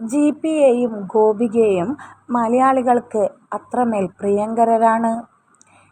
G പിയെയും ഗോപികയും മലയാളികൾക്ക് അത്രമേൽ പ്രിയങ്കരരാണ്.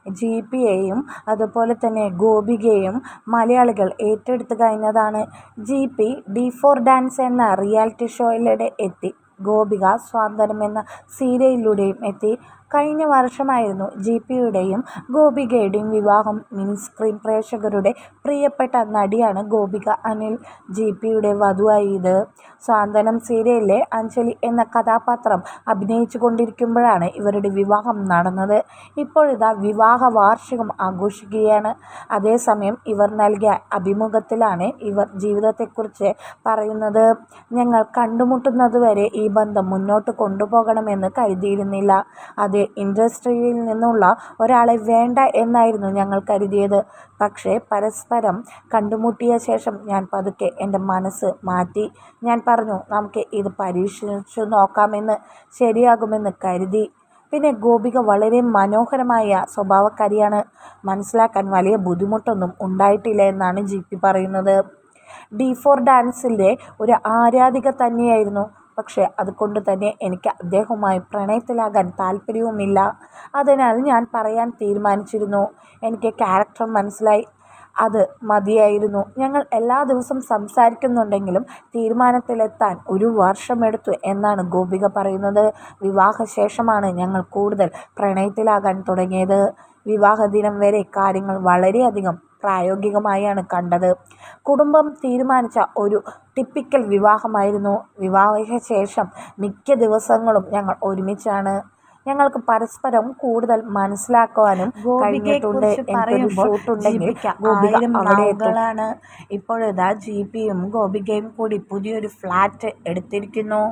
G പിയെയും അതുപോലെ തന്നെ ഗോപികയും മലയാളികൾ ഏറ്റെടുത്ത് കഴിഞ്ഞതാണ്. G P D four dance എന്ന റിയാലിറ്റി ഷോയിലൂടെ എത്തി. ഗോപിക സ്വാതന്ത്ര്യം എന്ന സീരിയലിലൂടെയും എത്തി. കഴിഞ്ഞ വർഷമായിരുന്നു ജി പിയുടെയും ഗോപികയുടെയും വിവാഹം. മിനിസ്ക്രീൻ പ്രേക്ഷകരുടെ പ്രിയപ്പെട്ട നടിയാണ് ഗോപിക അനിൽ. ജി പിയുടെ വധുവായത്. സ്വാന്തനം സീരിയലിലെ അഞ്ജലി എന്ന കഥാപാത്രം അഭിനയിച്ചു കൊണ്ടിരിക്കുമ്പോഴാണ് ഇവരുടെ വിവാഹം നടന്നത്. ഇപ്പോഴിതാ വിവാഹ വാർഷികം ആഘോഷിക്കുകയാണ്. അതേസമയം ഇവർ നൽകിയ അഭിമുഖത്തിലാണ് ഇവർ ജീവിതത്തെക്കുറിച്ച് പറയുന്നത്. ഞങ്ങൾ കണ്ടുമുട്ടുന്നതുവരെ ഈ ബന്ധം മുന്നോട്ട് കൊണ്ടുപോകണമെന്ന് കരുതിയിരുന്നില്ല. അതേ ഇൻഡസ്ട്രിയിൽ നിന്നുള്ള ഒരാളെ വേണ്ട എന്നായിരുന്നു ഞങ്ങൾ കരുതിയത്. പക്ഷേ പരസ്പരം കണ്ടുമുട്ടിയ ശേഷം ഞാൻ പതുക്കെ എന്റെ മനസ്സ് മാറ്റി. ഞാൻ പറഞ്ഞു നമുക്ക് ഇത് പരീക്ഷിച്ചു നോക്കാമെന്ന്. ശരിയാകുമെന്ന് കരുതി. പിന്നെ ഗോപിക വളരെ മനോഹരമായ സ്വഭാവക്കാരിയാണ്. മനസ്സിലാക്കാൻ വലിയ ബുദ്ധിമുട്ടൊന്നും ഉണ്ടായിട്ടില്ല എന്നാണ് ജി പി പറയുന്നത്. ഡി ഫോർ ഡാൻസിന്റെ ഒരു ആരാധിക തന്നെയായിരുന്നു. പക്ഷേ അതുകൊണ്ട് തന്നെ എനിക്ക് അദ്ദേഹവുമായി പ്രണയത്തിലാകാൻ താല്പര്യവുമില്ല അതിനാൽ ഞാൻ പറയാൻ തീരുമാനിച്ചിരുന്നു. എനിക്ക് ക്യാരക്ടർ മനസ്സിലായി. അത് മതിയായിരുന്നു. ഞങ്ങൾ എല്ലാ ദിവസവും സംസാരിക്കുന്നുണ്ടെങ്കിലും തീരുമാനത്തിലെത്താൻ ഒരു വർഷമെടുത്തു എന്നാണ് ഗോപിക പറയുന്നത്. വിവാഹശേഷമാണ് ഞങ്ങൾ കൂടുതൽ പ്രണയത്തിലാകാൻ തുടങ്ങിയത്. വിവാഹദിനം വരെ കാര്യങ്ങൾ വളരെയധികം പ്രായോഗികമായാണ് കണ്ടത്. കുടുംബം തീരുമാനിച്ച ഒരു ടിപ്പിക്കൽ വിവാഹമായിരുന്നു. വിവാഹശേഷം മിക്ക ദിവസങ്ങളും ഞങ്ങൾ ഒരുമിച്ചാണ്. ഞങ്ങൾക്ക് പരസ്പരം കൂടുതൽ മനസ്സിലാക്കുവാനും കഴിഞ്ഞിട്ടുണ്ട്. ഷൂട്ടുണ്ടെങ്കിൽ ഗോപിക അവിടെ എത്തും. ഇപ്പോഴിതാ ജി പിയും ഗോപികയും കൂടി പുതിയൊരു ഫ്ലാറ്റ് എടുത്തിരിക്കുന്നു.